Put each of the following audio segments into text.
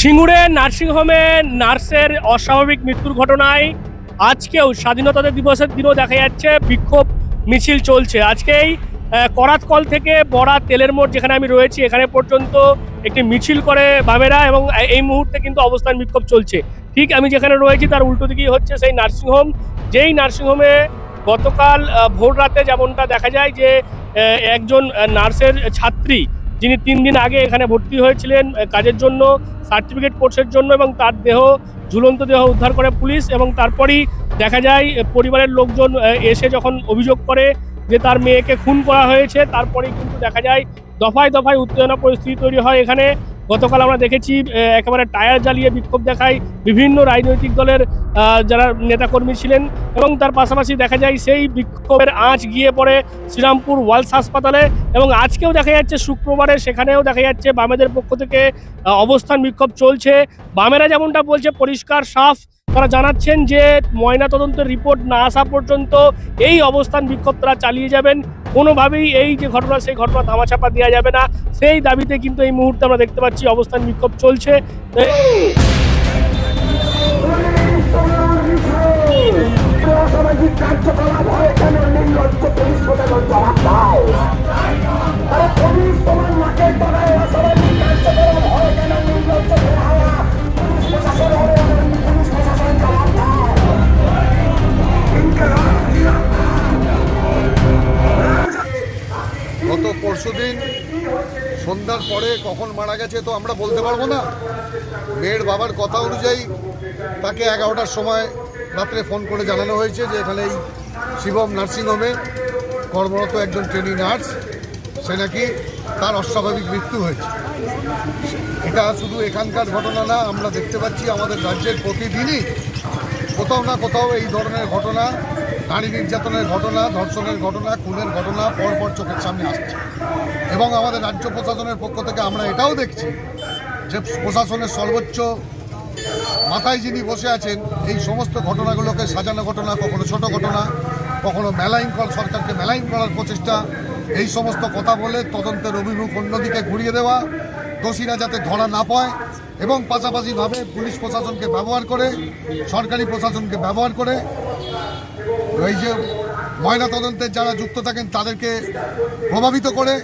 সিঙ্গুরে নার্সিংহোমে নার্সের অস্বাভাবিক মৃত্যুর ঘটনায় আজকেও স্বাধীনতা দিবসের দিনও দেখা যাচ্ছে, বিক্ষোভ মিছিল চলছে। আজকেই করাতকল থেকে বড়া তেলের মোড় যেখানে আমি রয়েছি, এখানে পর্যন্ত একটি মিছিল করে বামেরা এবং এই মুহূর্তে কিন্তু অবস্থান বিক্ষোভ চলছে। ঠিক আমি যেখানে রয়েছি তার উল্টো দিকেই হচ্ছে সেই নার্সিংহোম। যেই নার্সিংহোমে গতকাল ভোর রাতে যেমনটা দেখা যায় যে একজন নার্সের ছাত্রী যিনি তিন দিন আগে এখানে ভর্তি হয়েছিলেন কাজের জন্য সার্টিফিকেট কোর্সের জন্য এবং তার দেহ, ঝুলন্ত দেহ উদ্ধার করে পুলিশ এবং তারপরই দেখা যায় পরিবারের লোকজন এসে যখন অভিযোগ করে যে তার মেয়েকে খুন করা হয়েছে, তারপরেই কিন্তু দেখা যায় দফায় দফায় উত্তেজনা পরিস্থিতি তৈরি হয় এখানে। গতকাল আমরা দেখেছি একেবারে টায়ার জ্বালিয়ে বিক্ষোভ দেখায় বিভিন্ন রাজনৈতিক দলের যারা নেতাকর্মী ছিলেন এবং তার পাশাপাশি দেখা যায় সেই বিক্ষোভের আঁচ গিয়ে পড়ে শ্রীরামপুর ওয়ালস হাসপাতালে এবং আজকেও দেখা যাচ্ছে শুক্রবারে সেখানেও দেখা যাচ্ছে বামেদের পক্ষ থেকে অবস্থান বিক্ষোভ চলছে। বামেরা যেমনটা বলছে, পরিষ্কার, সাফ তারা জানাচ্ছেন যে ময়নাতদন্তের রিপোর্ট না আসা পর্যন্ত এই অবস্থান বিক্ষোভ তারা চালিয়ে যাবেন। কোনোভাবেই এই যে ঘটনা, সেই ঘটনা ধামাচাপা দেওয়া যাবে না। সেই দাবিতে কিন্তু এই মুহূর্তে আমরা দেখতে পাচ্ছি অবস্থান বিক্ষোভ চলছে। কার্যকলাপ হয় কেন? নির্লজ্জ পরশুদিন সন্ধ্যার পরে কখন মারা গেছে তো আমরা বলতে পারব না। মেয়ের বাবার কথা অনুযায়ী তাকে এগারোটার সময় রাত্রে ফোন করে জানানো হয়েছে যে এখানে এই শিবম নার্সিংহোমে কর্মরত একজন ট্রেনিং নার্স, সে নাকি তার অস্বাভাবিক মৃত্যু হয়েছে। এটা শুধু এখানকার ঘটনা না, আমরা দেখতে পাচ্ছি আমাদের রাজ্যের প্রতিদিনই কোথাও না কোথাও এই ধরনের ঘটনা নারী নির্যাতনের ঘটনা, ধর্ষণের ঘটনা, খুনের ঘটনা পরপর চোখের সামনে আসছে। এবং আমাদের রাজ্য প্রশাসনের পক্ষ থেকে আমরা এটাও দেখছি যে প্রশাসনের সর্বোচ্চ মাথায় যিনি বসে আছেন, এই সমস্ত ঘটনাগুলোকে সাজানো ঘটনা, কখনো ছোট ঘটনা, কখনো মেলাইন কর, সরকারকে মেলাইন করার প্রচেষ্টা, এই সমস্ত কথা বলে তদন্তের অভিমুখ অন্যদিকে ঘুরিয়ে দেওয়া, দোষীরা যাতে ধরা না পায় এবং পাশাপাশিভাবে পুলিশ প্রশাসনকে ব্যবহার করে, সরকারি প্রশাসনকে ব্যবহার করে এই যে ময়না তদন্তের যারা যুক্ত থাকেন তাদেরকে প্রভাবিত করে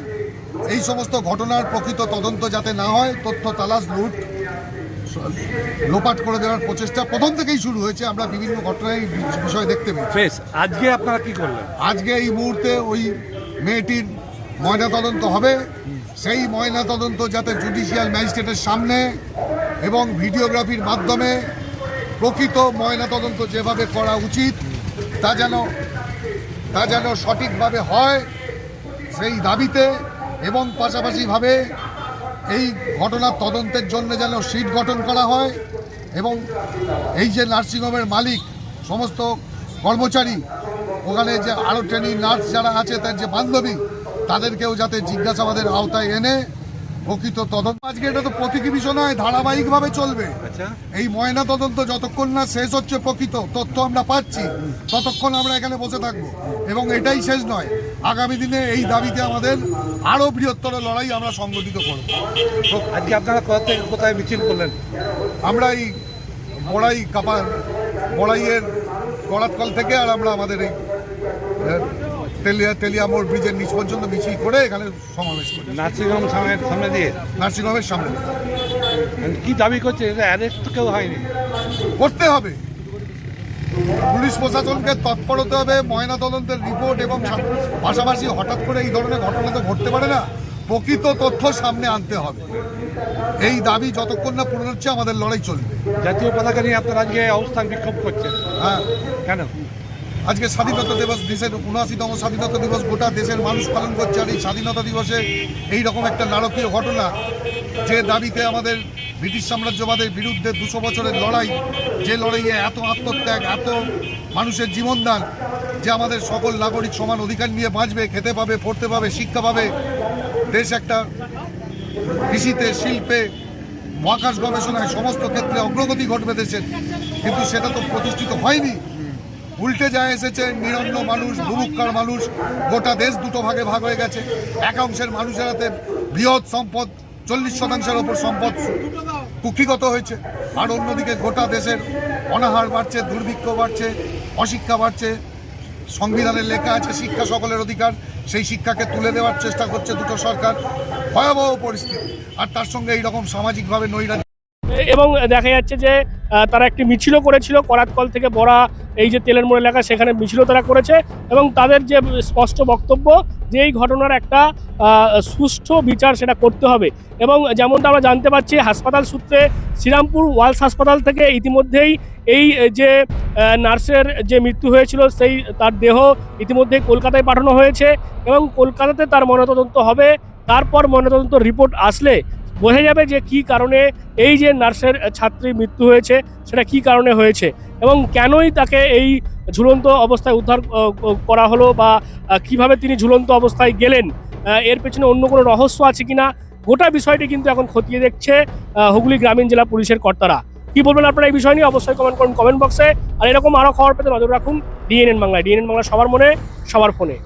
এই সমস্ত ঘটনার প্রকৃত তদন্ত যাতে না হয় তথ্য তালাশ লুট লোপাট করে দেওয়ার প্রচেষ্টা প্রথম থেকেই শুরু হয়েছে। আমরা বিভিন্ন ঘটনায় বিষয় দেখতে পেয়েছি। বেশ আজকে আপনারা কি করলেন? আজকে এই মুহূর্তে ওই মেয়েটির ময়না তদন্ত হবে। সেই ময়না তদন্ত যাতে জুডিশিয়াল ম্যাজিস্ট্রেটের সামনে এবং ভিডিওগ্রাফির মাধ্যমে প্রকৃত ময়না তদন্ত যেভাবে করা উচিত তা যেন তা যেন সঠিকভাবে হয় সেই দাবিতে এবং পাশাপাশিভাবে এই ঘটনার তদন্তের জন্য যেন সিট গঠন করা হয় এবং এই যে নার্সিংহোমের মালিক, সমস্ত কর্মচারী, ওখানে যে আরও ট্রেনিং নার্স যারা আছে, তার যে বান্ধবী, তাদেরকেও যাতে জিজ্ঞাসাবাদের আওতায় এনে প্রকৃত তদন্ত আজকে এটা তো প্রতীকী বিষয় নয় ধারাবাহিকভাবে চলবে। আচ্ছা। এই ময়না তদন্ত যতক্ষণ না শেষ হচ্ছে প্রকৃত তথ্য আমরা পাচ্ছি ততক্ষণ আমরা এখানে বসে থাকব। এবং এটাই শেষ নয় আগামী দিনে এই দাবিতে আমাদের আরও বৃহত্তর লড়াই আমরা সংগঠিত করব। আজকে আপনারা কোথা কোথায় মিছিল করলেন? আমরা এই বড়াই কাপা বড়াইয়ের গড়াতকল থেকে আর আমরা আমাদের এই তেলিয়া তেলিয়ামোড় ব্রিজের নিচ পর্যন্ত মিছিল করে এখানে সমাবেশ করি নার্সিংহোম সামনে সামনে দিয়ে? নার্সিংহোমের সামনে। কি দাবি করছে? এটা অ্যারেস্ট কেউ হয়নি। করতে হবে। পুলিশ প্রশাসনকে তৎপর হতে হবে। ময়না তদন্তের রিপোর্ট এবং পাশাপাশি হঠাৎ করে এই ধরনের ঘটনা তো ঘটতে পারে না প্রকৃত তথ্য সামনে আনতে হবে। এই দাবি যতক্ষণ না পূরণ হচ্ছে আমাদের লড়াই চলবে। জাতীয় পতাকা নিয়ে আপনারা আজকে অবস্থান বিক্ষোভ করছেন। হ্যাঁ। কেন? আজকে স্বাধীনতা দিবস, দেশের উনআশিতম স্বাধীনতা দিবস, গোটা দেশের মানুষ পালন করছে আর এই স্বাধীনতা দিবসে। এই রকম একটা নারকীয় ঘটনা, যে দাবিতে আমাদের ব্রিটিশ সাম্রাজ্যবাদের বিরুদ্ধে দুশো বছরের লড়াই, যে লড়াইয়ে এত আত্মত্যাগ, এত মানুষের জীবনদান, যে আমাদের সকল নাগরিক সমান অধিকার নিয়ে বাঁচবে, খেতে পাবে, পড়তে পাবে, শিক্ষা পাবে। দেশ একটা কৃষিতে, শিল্পে, মহাকাশ গবেষণায় সমস্ত ক্ষেত্রে অগ্রগতি ঘটবে দেশের। কিন্তু সেটা তো প্রতিষ্ঠিত হয়নি। উল্টে যা এসেছে, নিরন্ন মানুষ বুভুক্ষার মানুষ, গোটা দেশ দুটো ভাগে ভাগ হয়ে গেছে। এক অংশের মানুষের হাতে বৃহৎ সম্পদ, চল্লিশ শতাংশের ওপর সম্পদ কুক্ষিগত হয়েছে। আর অন্যদিকে গোটা দেশের অনাহার বাড়ছে, দুর্ভিক্ষ বাড়ছে, অশিক্ষা বাড়ছে। সংবিধানে লেখা আছে, শিক্ষা সকলের অধিকার। সেই শিক্ষাকে তুলে দেওয়ার চেষ্টা করছে দুটো সরকার। ভয়াবহ পরিস্থিতি। আর তার সঙ্গে এইরকম সামাজিকভাবে নৈরাজ্য এবং দেখা যাচ্ছে যে তারা একটি মিছিলও করেছিল, করাতকল থেকে বড়া এই যে তেলের মোড় এলাকা, সেখানে মিছিলও তারা করেছে এবং তাদের যে স্পষ্ট বক্তব্য, যে এই ঘটনার একটা সুষ্ঠু বিচার সেটা করতে হবে। এবং যেমনটা আমরা জানতে পারছি হাসপাতাল সূত্রে শ্রীরামপুর ওয়ালস হাসপাতাল থেকে ইতিমধ্যেই এই যে নার্সের যে মৃত্যু হয়েছিল, সেই তার দেহ ইতিমধ্যেই কলকাতায় পাঠানো হয়েছে এবং কলকাতাতে তার ময়নাতদন্ত হবে। তারপর ময়নাতদন্ত রিপোর্ট আসলে বোঝা যাবে যে কি কারণে এই যে নার্সের ছাত্রীর মৃত্যু হয়েছে, সেটা কি কারণে হয়েছে এবং কেনই তাকে এই ঝুলন্ত অবস্থায় উদ্ধার করা হলো বা কীভাবে তিনি ঝুলন্ত অবস্থায় গেলেন এর পেছনে অন্য কোনো রহস্য আছে কিনা, গোটা বিষয়টি কিন্তু এখন খতিয়ে দেখছে হুগলি গ্রামীণ জেলা পুলিশের কর্তারা। কি বলবেন আপনারা এই বিষয় নিয়ে? অবশ্যই কমেন্ট করুন কমেন্ট বক্সে আর এরকম আরও খবর পেতে নজর রাখুন ডিএনএন বাংলায়। ডিএনএন বাংলা সবার মনে, সবার ফোনে।